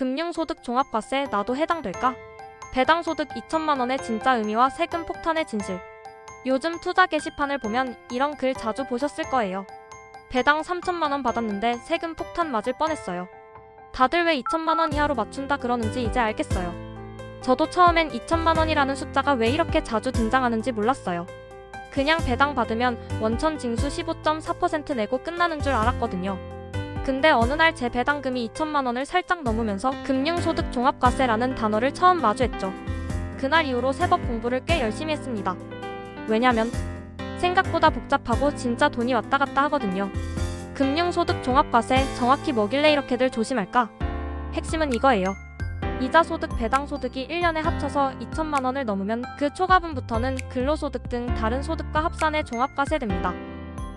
금융소득 종합과세 나도 해당될까? 배당소득 2천만 원의 진짜 의미와 세금 폭탄의 진실. 요즘 투자 게시판을 보면 이런 글 자주 보셨을 거예요. 배당 3천만 원 받았는데 세금 폭탄 맞을 뻔했어요. 다들 왜 2천만 원 이하로 맞춘다 그러는지 이제 알겠어요. 저도 처음엔 2천만 원이라는 숫자가 왜 이렇게 자주 등장하는지 몰랐어요. 그냥 배당 받으면 원천 징수 15.4% 내고 끝나는 줄 알았거든요. 근데 어느 날 제 배당금이 2천만 원을 살짝 넘으면서 금융소득 종합과세라는 단어를 처음 마주했죠. 그날 이후로 세법 공부를 꽤 열심히 했습니다. 왜냐면 생각보다 복잡하고 진짜 돈이 왔다 갔다 하거든요. 금융소득 종합과세 정확히 뭐길래 이렇게들 조심할까? 핵심은 이거예요. 이자 소득, 배당 소득이 1년에 합쳐서 2천만 원을 넘으면 그 초과분부터는 근로소득 등 다른 소득과 합산해 종합과세됩니다.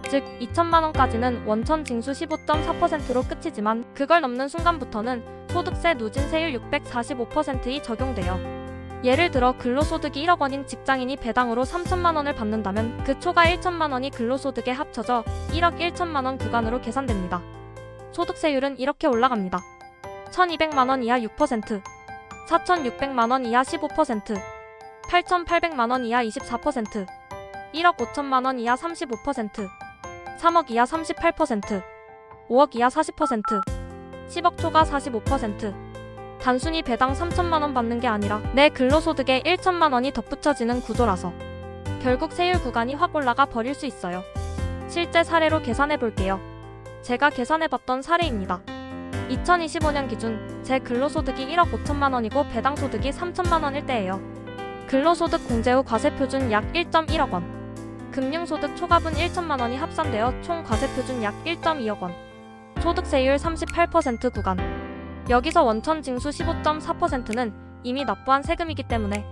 즉 2천만 원까지는 원천 징수 15.4%로 끝이지만 그걸 넘는 순간부터는 소득세 누진세율 645%이 적용돼요. 예를 들어 근로소득이 1억 원인 직장인이 배당으로 3천만 원을 받는다면 그 초과 1천만 원이 근로소득에 합쳐져 1억 1천만 원 구간으로 계산됩니다. 소득세율은 이렇게 올라갑니다. 1,200만 원 이하 6%, 4,600만 원 이하 15%, 8,800만 원 이하 24%, 1억 5천만 원 이하 35%, 3억 이하 38%, 5억 이하 40%, 10억 초과 45%. 단순히 배당 3천만 원 받는 게 아니라 내 근로소득에 1천만 원이 덧붙여지는 구조라서 결국 세율 구간이 확 올라가 버릴 수 있어요. 실제 사례로 계산해 볼게요. 제가 계산해 봤던 사례입니다. 2025년 기준 제 근로소득이 1억 5천만 원이고 배당 소득이 3천만 원일 때예요. 근로소득 공제 후 과세 표준 약 1.1억 원. 금융소득 초과분 1천만 원이 합산되어 총 과세 표준 약 1.2억 원. 소득세율 38% 구간. 여기서 원천 징수 15.4%는 이미 납부한 세금이기 때문에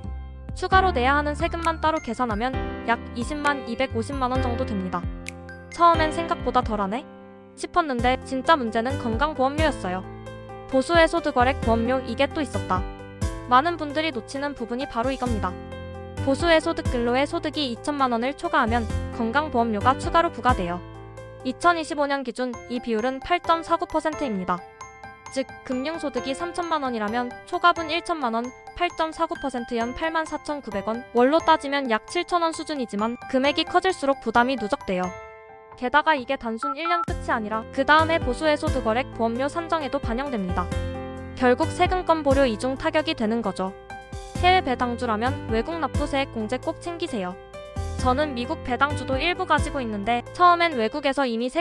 추가로 내야 하는 세금만 따로 계산하면 약 20만 250만 원 정도 됩니다. 처음엔 생각보다 덜하네? 싶었는데 진짜 문제는 건강보험료였어요. 보수의 소득월액 보험료 이게 또 있었다. 많은 분들이 놓치는 부분이 바로 이겁니다. 보수의 소득 근로의 소득이 2천만 원을 초과하면 건강보험료가 추가로 부과돼요. 2025년 기준 이 비율은 8.49%입니다. 즉 금융소득이 3천만 원이라면 초과분 1천만 원, 8.49%연 84,900원, 월로 따지면 약 7천 원 수준이지만 금액이 커질수록 부담이 누적돼요. 게다가 이게 단순 1년 끝이 아니라 그 다음에 보수의 소득월액 보험료 산정에도 반영됩니다. 결국 세금권 보료 이중 타격이 되는 거죠. 해외 배당주라면 외국 납부세액 공제 꼭 챙기세요. 저는 미국 배당주도 일부 가지고 있는데 처음엔 외국에서 이미 세